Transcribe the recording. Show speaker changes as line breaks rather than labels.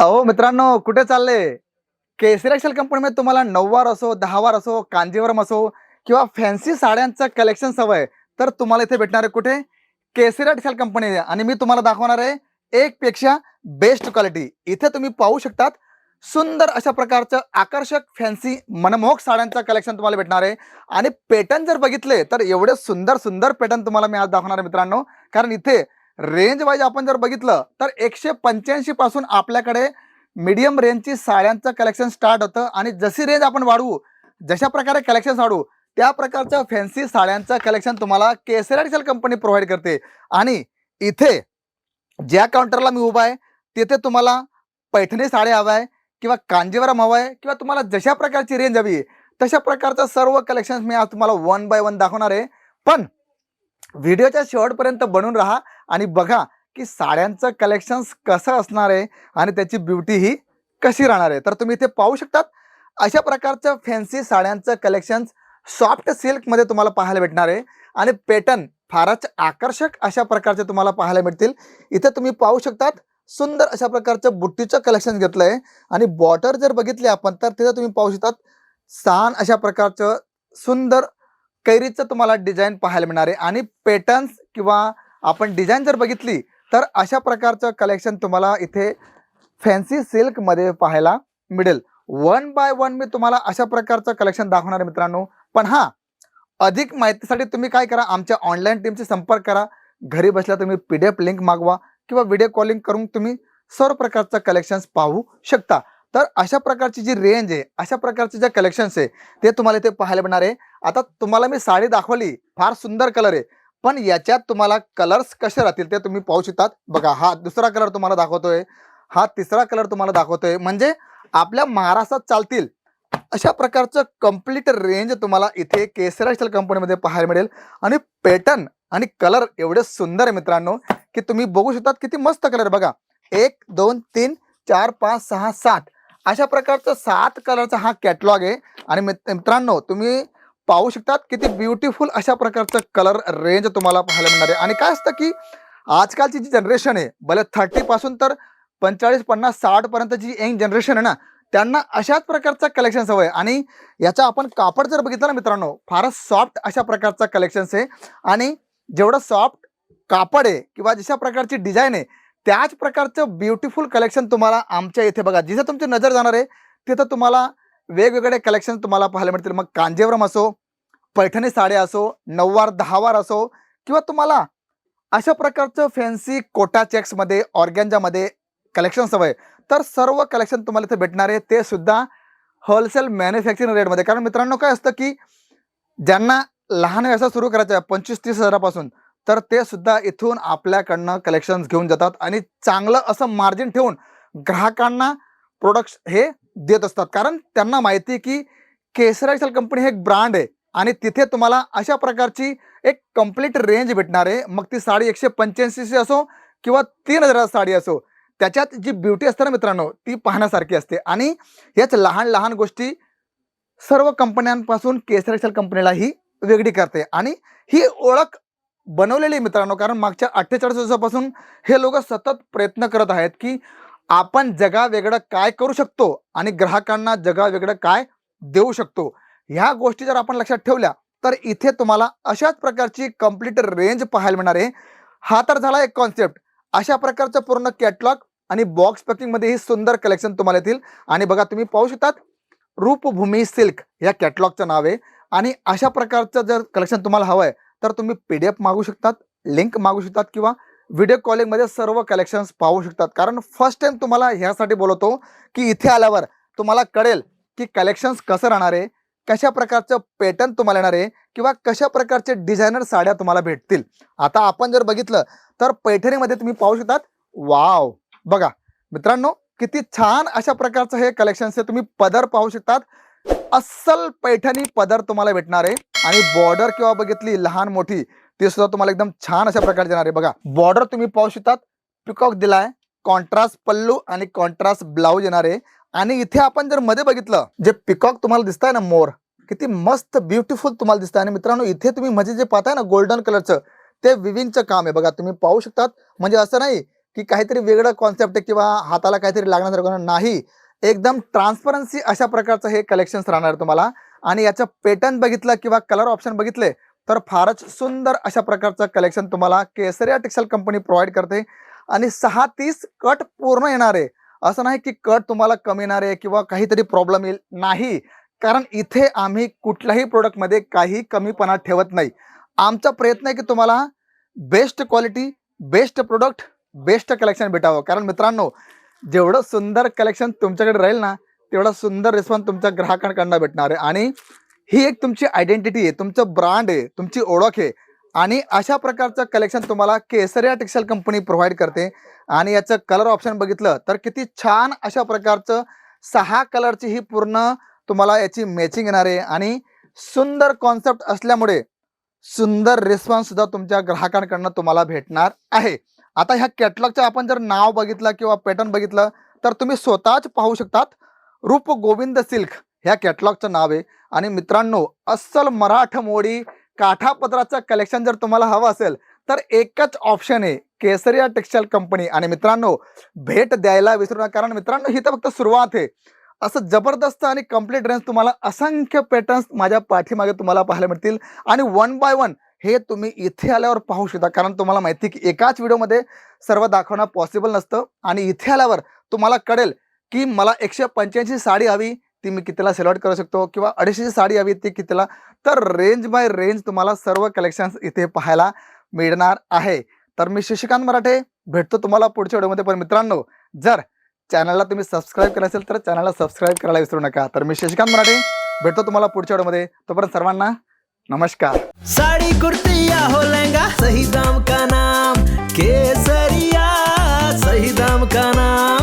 अहो मित्रांनो कुठे चालले? केसरी एक्सेल कंपनीमध्ये तुम्हाला नऊवार असो दहावार असो कांजीवरम असो किंवा फॅन्सी साड्यांचं कलेक्शन हवंय तर तुम्हाला इथे भेटणार आहे कुठे? Kesari excel company. आणि मी तुम्हाला दाखवणार आहे एक पेक्षा बेस्ट क्वालिटी इथे तुम्ही पाहू शकतात सुंदर अशा प्रकारचं आकर्षक फॅन्सी मनमोहक साड्यांचं कलेक्शन तुम्हाला भेटणार आहे. आणि पेटर्न जर बघितले तर एवढे सुंदर सुंदर पेटर्न तुम्हाला मी आज दाखवणार आहे मित्रांनो. कारण इथे रेंज वाईज आपण जर बघितलं तर एकशे पंच्याऐंशी पासून आपल्याकडे मीडियम रेंजची साड्यांचं कलेक्शन स्टार्ट होतं. आणि जशी रेंज आपण वाढवू जशा प्रकारे कलेक्शन वाढवू त्या प्रकारच्या फॅन्सी साड्यांचं कलेक्शन तुम्हाला केसरी कंपनी प्रोव्हाइड करते. आणि इथे ज्या काउंटरला मी उभा आहे तिथे तुम्हाला पैठणी साड्या हव्या आहे किंवा कांजीवरम हवं आहे किंवा तुम्हाला जशा प्रकारची रेंज हवी आहे तशा प्रकारचं सर्व कलेक्शन मी आज तुम्हाला वन बाय वन दाखवणार आहे. पण व्हिडिओच्या शेवटपर्यंत बनून राहा. आणि बघा की साड्यांचं कलेक्शन कसं असणार आहे आणि त्याची ब्युटी ही कशी राहणार आहे. तर तुम्ही इथे पाहू शकतात अशा प्रकारच्या फॅन्सी साड्यांचं कलेक्शन सॉफ्ट सिल्कमध्ये तुम्हाला पाहायला भेटणार आहे. आणि पॅटर्न फारच आकर्षक अशा प्रकारचे तुम्हाला पाहायला मिळतील. इथे तुम्ही पाहू शकतात सुंदर अशा प्रकारचं बुट्टीचं कलेक्शन घेतलं आहे आणि बॉर्डर जर बघितली आपण तर तिथं तुम्ही पाहू शकतात छान अशा प्रकारचं सुंदर कैरीचं तुम्हाला डिझाईन पाहायला मिळणार आहे. आणि पॅटर्न्स किंवा आपण डिझाईन जर बघितली तर अशा प्रकारचं कलेक्शन तुम्हाला इथे फॅन्सी सिल्कमध्ये पाहायला मिळेल. वन बाय वन मी तुम्हाला अशा प्रकारचं कलेक्शन दाखवणार आहे मित्रांनो. पण हा अधिक माहितीसाठी तुम्ही काय करा आमच्या ऑनलाईन टीमशी संपर्क करा. घरी बसल्या तुम्ही पी डी एफ लिंक मागवा किंवा व्हिडिओ कॉलिंग करून तुम्ही सर्व प्रकारचं कलेक्शन्स पाहू शकता. तर अशा प्रकारची जी रेंज आहे अशा प्रकारचे जे कलेक्शन्स आहे ते तुम्हाला इथे पाहायला मिळणार आहे. आता तुम्हाला मी साडी दाखवली फार सुंदर कलर आहे. पण याच्यात तुम्हाला कलर्स कसे राहतील ते तुम्ही पाहू शकतात. बघा हा दुसरा कलर तुम्हाला दाखवतोय. हा तिसरा कलर तुम्हाला दाखवतोय. म्हणजे आपल्या महाराष्ट्रात चालतील अशा प्रकारचं कंप्लीट रेंज तुम्हाला इथे केसरा कंपनीमध्ये पाहायला मिळेल. आणि पॅटर्न आणि कलर एवढे सुंदर आहे मित्रांनो की तुम्ही बघू शकतात किती मस्त कलर बघा एक दोन तीन चार पाच सहा सात. अशा प्रकारचं सात कलरचा हा कॅटलॉग आहे. आणि मित्रांनो तुम्ही पाहू शकतात किती ब्युटिफुल अशा प्रकारचं कलर रेंज तुम्हाला पाहायला मिळणार आहे. आणि काय असतं की आजकालची जी जनरेशन आहे भले थर्टी पासून तर पंचेचाळीस पन्नास साठ पर्यंत जी यंग जनरेशन आहे ना त्यांना अशाच प्रकारचा कलेक्शन हवं आहे. आणि याचा आपण कापड जर बघितलं ना मित्रांनो फारच सॉफ्ट अशा प्रकारचा कलेक्शन्स आहे. आणि जेवढं सॉफ्ट कापड आहे किंवा जशा प्रकारची डिझाईन आहे त्याच प्रकारचं ब्युटिफुल कलेक्शन तुम्हाला आमच्या इथे बघा. जिथं तुमची नजर जाणार आहे तिथं तुम्हाला वेगवेगळे कलेक्शन तुम्हाला पाहायला मिळतील. मग कांजेवरम असो पैठणी साड्या असो नऊवार दहावार असो किंवा तुम्हाला अशा प्रकारचं फॅन्सी कोटा चेक्समध्ये ऑर्गॅन्जामध्ये कलेक्शन्स हवं आहे तर सर्व कलेक्शन तुम्हाला इथे भेटणार आहे. ते सुद्धा होलसेल मॅन्युफॅक्चरिंग रेटमध्ये कारण मित्रांनो काय असतं की ज्यांना लहान व्यवसाय सुरू करायचा आहे पंचवीस तीस हजारापासून तर ते सुद्धा इथून आपल्याकडनं कलेक्शन्स घेऊन जातात. आणि चांगलं असं मार्जिन ठेवून ग्राहकांना प्रोडक्ट्स हे देत असतात. कारण त्यांना माहिती आहे की केसर कंपनी हे एक ब्रँड आहे आणि तिथे तुम्हाला अशा प्रकारची एक कंप्लीट रेंज भेटणार आहे. मग ती साडी एकशे पंच्याऐंशीची असो किंवा तीन हजाराची साडी असो त्याच्यात जी ब्युटी असते ना मित्रांनो ती पाहण्यासारखी असते. आणि याच लहान लहान गोष्टी सर्व कंपन्यांपासून केसर कंपनीला ही वेगळी करते. आणि ही ओळख बनवलेली मित्रांनो कारण मागच्या अठ्ठेचाळीस दिवसापासून हे लोक सतत प्रयत्न करत आहेत की आपण जगा वेगळं काय करू शकतो आणि ग्राहकांना जगा वेगळं काय देऊ शकतो? ह्या गोष्टी जर आपण लक्षात ठेवल्या तर इथे तुम्हाला अशाच प्रकारची कंप्लीट रेंज पाहायला मिळणार आहे. हा तर झाला एक कॉन्सेप्ट अशा प्रकारचं पूर्ण कॅटलॉग आणि बॉक्स पॅकिंगमध्ये ही सुंदर कलेक्शन तुम्हाला येतील. आणि बघा तुम्ही पाहू शकतात रूपभूमी सिल्क या कॅटलॉगचं नाव आहे. आणि अशा प्रकारचं जर कलेक्शन तुम्हाला हवं आहे तर तुम्ही पी डी एफ मागू शकतात लिंक मागू शकतात किंवा व्हिडिओ कॉलिंगमध्ये सर्व कलेक्शन्स पाहू शकतात. कारण फर्स्ट टाइम तुम्हाला ह्यासाठी बोलवतो की इथे आल्यावर तुम्हाला कळेल की कलेक्शन्स कसं राहणार आहे कशा प्रकारचं पॅटर्न तुम्हाला येणार आहे किंवा कशा प्रकारचे डिझायनर साड्या तुम्हाला भेटतील. आता आपण जर बघितलं तर पैठणीमध्ये तुम्ही पाहू शकतात वाव बघा मित्रांनो किती छान अशा प्रकारचं हे कलेक्शन्स आहे. तुम्ही पदर पाहू शकतात. अस्सल पैठणी पदर तुम्हाला भेटणार आहे. आणि बॉर्डर किंवा बघितली? लहान मोठी. ते सुद्धा तुम्हाला एकदम छान अशा प्रकारे देणार आहे. बघा बॉर्डर तुम्ही पाहू शकतात. पिकॉक दिलाय. कॉन्ट्रास्ट पल्लू आणि कॉन्ट्रास्ट ब्लाऊज येणार आहे. आणि इथे आपण जर मध्ये बघितलं जे पिकॉक तुम्हाला दिसताय ना मोर किती मस्त ब्युटिफुल तुम्हाला दिसतंय. आणि मित्रांनो इथे तुम्ही म्हणजे जे पाहताय ना गोल्डन कलरचं ते विविंगचं काम आहे. बघा तुम्ही पाहू शकतात. म्हणजे असं नाही की काहीतरी वेगळं कॉन्सेप्ट आहे किंवा हाताला काहीतरी लागण्यासारखं नाही. एकदम ट्रान्सपरन्सी अशा प्रकारचं हे कलेक्शन्स राहणार तुम्हाला. आणि याचं पॅटर्न बघितलं किंवा कलर ऑप्शन बघितले तर फारच सुंदर अशा प्रकारचं कलेक्शन तुम्हाला केसरिया टेक्सटाईल कंपनी प्रोव्हाइड करते. आणि सहा तीस कट पूर्ण येणार. आहे असं नाही की कट तुम्हाला कमी येणार आहे किंवा काहीतरी प्रॉब्लेम येईल. नाही. कारण इथे आम्ही कुठल्याही प्रोडक्टमध्ये काही कमीपणा ठेवत नाही. आमचा प्रयत्न आहे की तुम्हाला best quality best product best collection भेटावं. कारण मित्रांनो जेवढं सुंदर कलेक्शन तुमच्याकडे राहील ना तेवढा सुंदर रिस्पॉन्स तुमच्या ग्राहकांकडनं भेटणार आहे. आणि ही एक तुमची आयडेंटिटी आहे तुमचं ब्रँड आहे तुमची ओळख आहे. आणि अशा प्रकारचं कलेक्शन तुम्हाला केसरिया टेक्सटाईल कंपनी प्रोव्हाइड करते. आणि याचं कलर ऑप्शन बघितलं तर किती छान अशा प्रकारचं सहा कलरची ही पूर्ण तुम्हाला याची मॅचिंग येणार आहे. आणि सुंदर कॉन्सेप्ट असल्यामुळे सुंदर रिस्पॉन्ससुद्धा तुमच्या ग्राहकांकडनं तुम्हाला भेटणार आहे. आता ह्या कॅटलॉगचं आपण जर नाव बघितलं किंवा पॅटर्न बघितलं तर तुम्ही स्वतःच पाहू शकतात रूप गोविंद सिल्क. ह्या कॅटलॉगचं नाव आहे. आणि मित्रांनो अस्सल मराठमोडी काठापत्राचं कलेक्शन जर तुम्हाला हवं असेल तर एकच ऑप्शन आहे केसरिया टेक्सटाईल कंपनी आणि मित्रांनो भेट द्यायला विसरू नका कारण मित्रांनो ही तर फक्त सुरुवात आहे. असं जबरदस्त आणि कंप्लीट रेंज तुम्हाला असंख्य पॅटर्न्स माझ्या पाठीमागे तुम्हाला पाहायला मिळतील. आणि वन बाय वन हे तुम्ही इथे आल्यावर पाहू शकता कारण तुम्हाला माहिती आहे की एकाच व्हिडिओमध्ये सर्व दाखवणं पॉसिबल नसतं. आणि इथे आल्यावर तुम्हाला कळेल की मला एकशे पंच्याऐंशी साडी हवी ती मी कितीला सिलेक्ट करू शकतो? किंवा अडीचशेची साडी हवी ती कितीला? तर रेंज बाय रेंज तुम्हाला सर्व कलेक्शन्स इथे पाहायला मिळणार आहे. तर मी शशिकांत मराठे भेटतो तुम्हाला पुढच्या व्हिडिओमध्ये पण मित्रांनो जर चॅनलला तुम्ही सबस्क्राईब केलं असेल तर चॅनलला सबस्क्राईब करायला विसरू नका. तर मी शशिकांत मराठे भेटतो तुम्हाला पुढच्या व्हिडिओमध्ये तोपर्यंत सर्वांना नमस्कार.
साड़ी कुर्ती हो लहंगा सही दाम का नाम? केसरिया सही दाम का नाम?